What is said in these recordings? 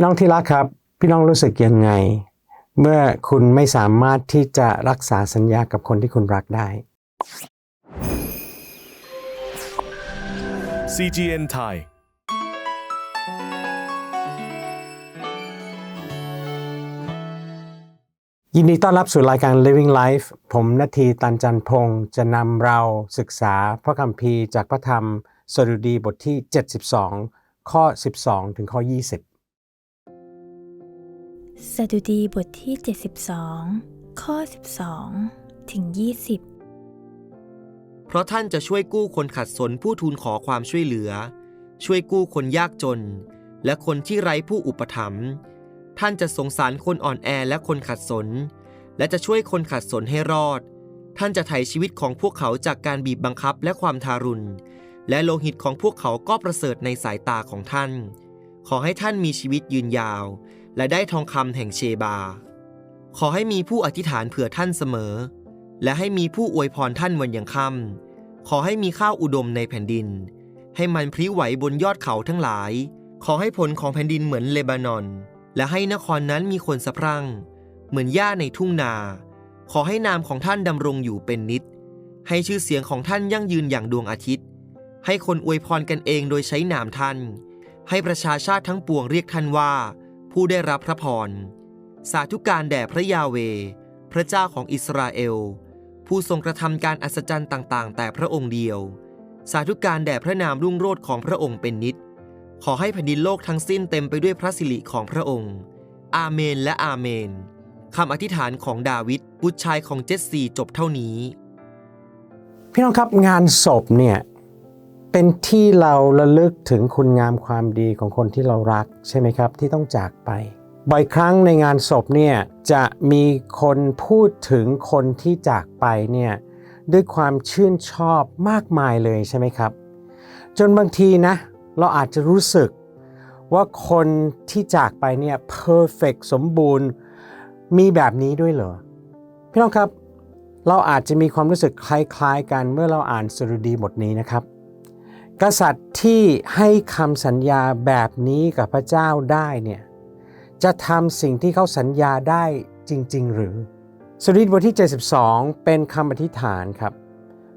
พี่น้องที่รักครับ พี่น้องรู้สึกยังไง เมื่อคุณไม่สามารถที่จะรักษาสัญญากับคนที่คุณรักได้ CGN Thai ยินดีต้อนรับสู่รายการ Living Life ผมนาทีตันจันพงศ์จะนำเราศึกษาพระคัมภีร์จากพระธรรมสดุดีบทที่ 72 ข้อ 12 ถึงข้อ 20 สดุดีบทที่ 72 ข้อ 12 ถึง 20 เพราะท่านจะช่วยกู้คนขัดสนผู้ทูลขอความช่วยเหลือ ช่วยกู้คนยากจน และคนที่ไร้ผู้อุปถัมภ์ท่านจะสงสารคนอ่อนแอและคนขัดสน และจะช่วยคนขัดสนให้รอด ท่านจะไถ่ชีวิตของพวกเขาจากการบีบบังคับและความทารุณ และโลหิตของพวกเขาก็ประเสริฐในสายตาของท่าน ขอให้ท่านมีชีวิตยืนยาว และได้ทองคำแห่งเชบา ขอให้มีผู้อธิษฐานเผื่อท่านเสมอ และให้มีผู้อวยพรท่านวันยังค่ำขอให้มีข้าวอุดมในแผ่นดิน ให้มันพริ้วไหวบนยอดเขาทั้งหลาย ขอให้ผลของแผ่นดินเหมือนเลบานอน และให้นครนั้นมีคนสะพรั่ง เหมือนหญ้าในทุ่งนา ขอให้นามของท่านดำรงอยู่เป็นนิด ให้ชื่อเสียงของท่านยั่งยืนอย่างดวงอาทิตย์ ให้คนอวยพรกันเองโดยใช้นามท่าน ให้ประชาชาติทั้งปวงเรียกท่านว่า ผู้ได้รับพระพร สาธุการแด่พระยาเว พระเจ้าของอิสราเอล ผู้ทรงกระทำการอัศจรรย์ต่างๆ แต่พระองค์เดียว สาธุการแด่พระนามรุ่งโรจน์ของพระองค์เป็นนิจขอให้แผ่นดินโลกทั้งสิ้นเต็มไปด้วยพระสิริของพระองค์ อาเมนและอาเมนคำอธิษฐานของดาวิดบุตรชายของเจสซีจบเท่านี้ พี่น้องครับงานศพเนี่ย เป็นที่เราระลึกถึงคุณงามความดีของคนที่เรารักใช่ไหมครับ ที่ต้องจากไป บ่อยครั้งในงานศพเนี่ยจะมีคนพูดถึงคนที่จากไปเนี่ยด้วยความชื่นชอบมากมายเลยใช่ไหมครับ จนบางทีนะ เราอาจจะรู้สึกว่าคนที่จากไปเนี่ยเพอร์เฟกสมบูรณ์มีแบบนี้ด้วยเหรอ พี่น้องครับ เราอาจจะมีความรู้สึกคล้ายๆกันเมื่อเราอ่านสดุดีบทนี้นะครับ กษัตริย์ที่ให้คำสัญญาแบบนี้กับพระเจ้าได้เนี่ยจะทำสิ่งที่เขาสัญญาได้จริง ๆ หรือสดุดีบทที่ 72 เป็นคำอธิษฐานครับ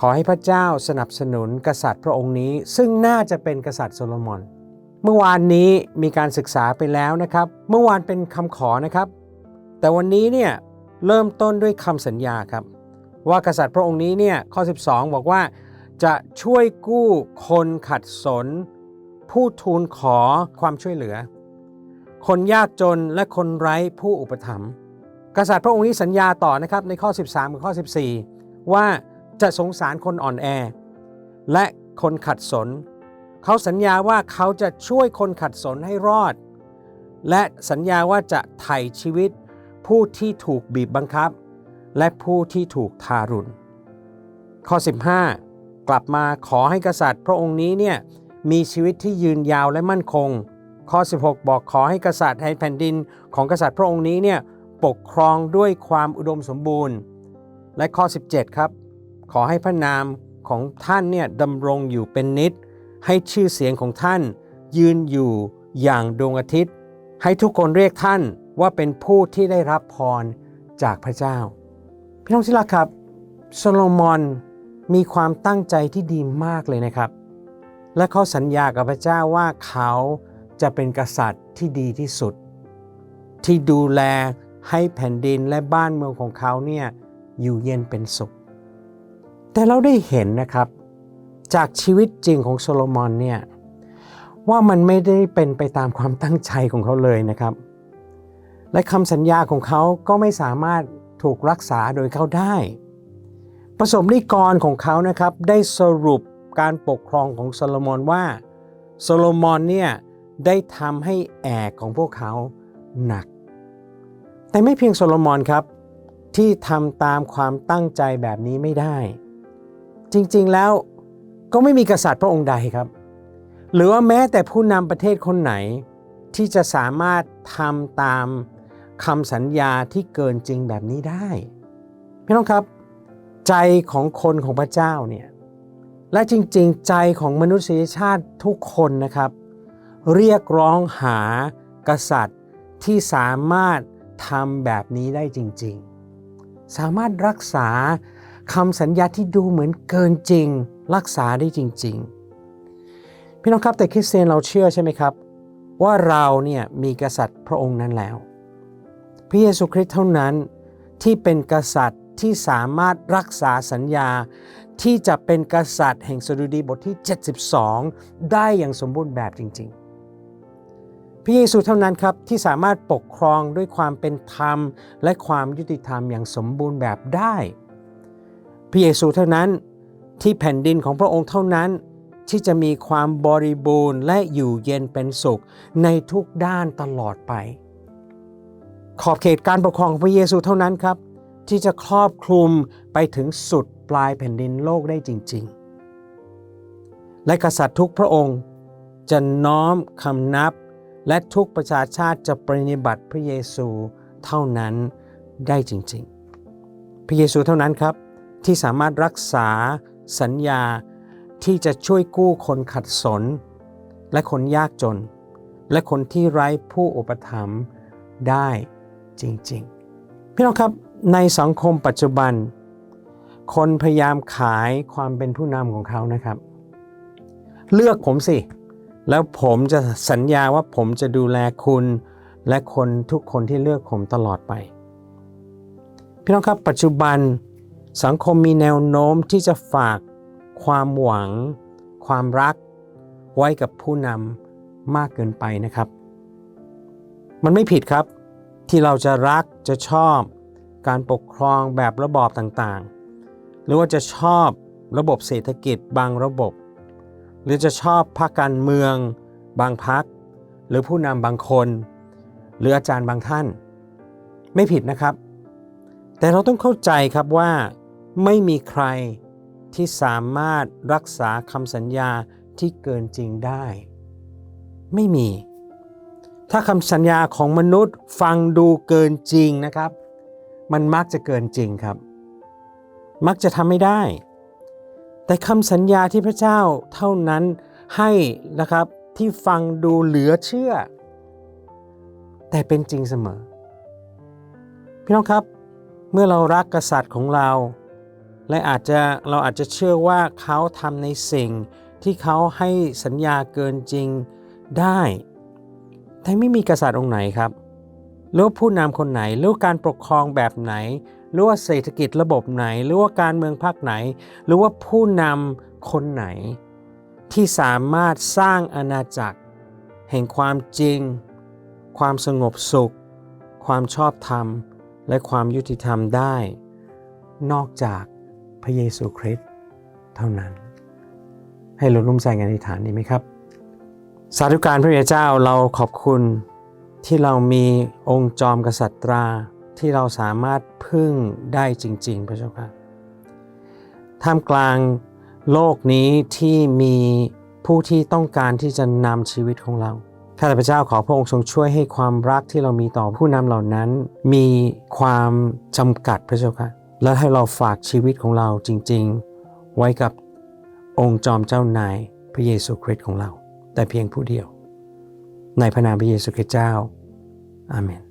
ขอให้พระเจ้าสนับสนุนกษัตริย์พระองค์นี้ ซึ่งน่าจะเป็นกษัตริย์โซโลมอน เมื่อวานนี้มีการศึกษาไปแล้วนะครับ เมื่อวานเป็นคำขอนะครับ แต่วันนี้เนี่ยเริ่มต้นด้วยคำสัญญาครับ ว่ากษัตริย์พระองค์นี้เนี่ยข้อ 12 บอกว่า จะช่วยกู้คนขัดสน ผู้ทูลขอความช่วยเหลือ คนยากจนและคนไร้ผู้อุปถัมภ์กษัตริย์พระองค์นี้สัญญาต่อนะครับในข้อ 13กับข้อ 14 ว่าจะสงสารคนอ่อนแอ และคนขัดสน เขาสัญญาว่าเขาจะช่วยคนขัดสนให้รอด และสัญญาว่าจะไถ่ชีวิต ผู้ที่ถูกบีบบังคับ และผู้ที่ถูกทารุณข้อ 15 กลับมาขอให้กษัตริย์ พระองค์นี้เนี่ยมีชีวิตที่ยืนยาวและมั่นคง ข้อ 16 บอกขอให้กษัตริย์ให้แผ่นดินของกษัตริย์พระองค์นี้เนี่ยปกครองด้วยความอุดมสมบูรณ์ และข้อ 17 ครับ ขอให้พระนามของท่านเนี่ยดำรงอยู่เป็นนิจให้ชื่อเสียงของท่าน ยืนอยู่อย่างดวงอาทิตย์ ให้ทุกคนเรียกท่านว่าเป็นผู้ที่ได้รับพรจากพระเจ้า พี่น้องที่รักครับโซโลมอน มีความตั้งใจที่ดีมากเลยนะครับ และเขาสัญญากับพระเจ้าว่าเขาจะเป็นกษัตริย์ที่ดีที่สุด ที่ดูแลให้แผ่นดินและบ้านเมืองของเขาเนี่ยอยู่เย็นเป็นสุข แต่เราได้เห็นนะครับ จากชีวิตจริงของโซโลมอนเนี่ยว่ามันไม่ได้เป็นไปตามความตั้งใจของเขาเลยนะครับ และคำสัญญาของเขาก็ไม่สามารถถูกรักษาโดยเขาได้ ประสบนิกรของเขานะครับได้สรุปการปกครองของโซโลมอนว่าโซโลมอนเนี่ยได้ทำให้แอกของพวกเขาหนัก แต่ไม่เพียงโซโลมอนครับที่ทำตามความตั้งใจแบบนี้ไม่ได้ จริงๆแล้วก็ไม่มีกษัตริย์พระองค์ใดครับ หรือว่าแม้แต่ผู้นำประเทศคนไหน ที่จะสามารถทำตามคำสัญญาที่เกินจริงแบบนี้ได้พี่น้องครับ ใจของคนของพระเจ้าเนี่ยและจริงๆ ใจของมนุษยชาติทุกคนนะครับ เรียกร้องหากษัตริย์ที่สามารถทำแบบนี้ได้จริง ๆ สามารถรักษาคำสัญญาที่ดูเหมือนเกินจริง รักษาได้จริง ๆ พี่น้องครับแต่คริสเตียนเราเชื่อใช่ไหมครับ ว่าเราเนี่ยมีกษัตริย์พระองค์นั้นแล้ว พระเยซูคริสต์เท่านั้นที่เป็นกษัตริย์ ที่สามารถรักษาสัญญา ที่จะเป็นกษัตริย์แห่งสดุดีบทที่ 72 ได้อย่างสมบูรณ์แบบจริง ๆ พระเยซูเท่านั้นครับที่สามารถปกครองด้วยความเป็นธรรม และความยุติธรรมอย่างสมบูรณ์แบบได้ พระเยซูเท่านั้นที่แผ่นดินของพระองค์เท่านั้นที่จะมีความบริบูรณ์และอยู่เย็นเป็นสุขในทุกด้านตลอดไป ขอบเขตการปกครองของพระเยซูเท่านั้นครับ ที่จะครอบคลุมไปถึงสุดปลายแผ่นดินโลกได้จริง ๆ และกษัตริย์ทุกพระองค์จะน้อมคำนับ และทุกประชาชาติจะปฏิบัติพระเยซูเท่านั้นได้จริง ๆ พระเยซูเท่านั้นครับที่สามารถรักษาสัญญาที่จะช่วยกู้คนขัดสน และคนยากจน และคนที่ไร้ผู้อุปถัมภ์ได้จริง ๆ พี่น้องครับ ในสังคมปัจจุบัน คนพยายามขายความเป็นผู้นำของเขานะครับ เลือกผมสิ แล้วผมจะสัญญาว่าผมจะดูแลคุณ และคนทุกคนที่เลือกผมตลอดไป พี่น้องครับปัจจุบันสังคมมีแนวโน้มที่จะฝากความหวัง ความรัก ไว้กับผู้นำมากเกินไปนะครับ มันไม่ผิดครับที่เราจะรักจะชอบ การปกครองแบบระบอบต่างๆ หรือว่าจะชอบระบบเศรษฐกิจบางระบบ หรือจะชอบพรรคการเมือง บางพรรคหรือผู้นำบางคน หรืออาจารย์บางท่าน ไม่ผิดนะครับ แต่เราต้องเข้าใจครับว่าไม่มีใครที่สามารถรักษาคำสัญญาที่เกินจริงได้ ไม่มี ถ้าคำสัญญาของมนุษย์ฟังดูเกินจริงนะครับ มันมักจะเกินจริงครับ มักจะทำไม่ได้ แต่คำสัญญาที่พระเจ้าเท่านั้นให้นะครับที่ฟังดูเหลือเชื่อ แต่เป็นจริงเสมอ พี่น้องครับเมื่อเรารักกษัตริย์ของเรา และอาจจะเราอาจจะเชื่อว่าเขาทำในสิ่งที่เขาให้สัญญาเกินจริงได้ แต่ไม่มีกษัตริย์องค์ไหนครับ รือผู้นำคนไหนหรือการปกครองแบบไหนหรือว่าเศรษฐกิจระบบไหนหรือว่าการเมืองภาคไหนหรือว่าผู้นำคนไหน ที่สามารถสร้างอาณาจักร แห่งความจริง ความสงบสุข ความชอบธรรม และความยุติธรรมได้ นอกจากพระเยซูคริสต์เท่านั้น ให้เราร่วมใจกันอธิษฐานดีไหมครับ สาธุการพระเยซูเจ้าเราขอบคุณ ที่เรามีองค์จอมกษัตรา ที่เราสามารถพึ่งได้จริง ๆ พระเจ้าค่ะท่ามกลางโลกนี้ที่มีผู้ที่ต้องการที่จะนำชีวิตของเราข้าแต่พระเจ้าขอพระองค์ทรงช่วยให้ความรักที่เรามีต่อผู้นำเหล่านั้น มีความจำกัดพระเจ้าค่ะและให้เราฝากชีวิตของเราจริง ๆ ไว้กับองค์จอมเจ้านายพระเยซูคริสต์ของเรา แต่เพียงผู้เดียว ในพระนามพระเยซูคริสต์เจ้า อาเมน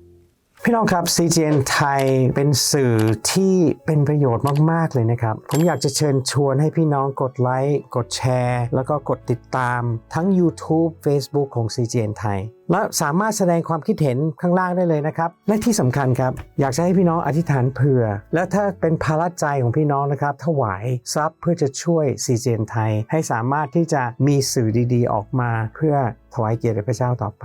พี่น้องครับ CGN ไทยเป็นสื่อที่เป็นประโยชน์มาก ๆ เลยนะครับ ผมอยากจะเชิญชวนให้พี่น้องกดไลค์ กดแชร์ แล้วก็กดติดตามทั้ง YouTube Facebook ของ CGN ไทย และสามารถแสดงความคิดเห็นข้างล่างได้เลยนะครับ และที่สำคัญครับ อยากจะให้พี่น้องอธิษฐานเผื่อ และถ้าเป็นภาระใจของพี่น้องนะครับ ถวายทรัพย์เพื่อจะช่วย CGN ไทย ให้สามารถที่จะมีสื่อดี ๆ ออกมา เพื่อถวายเกียรติพระเจ้าต่อไป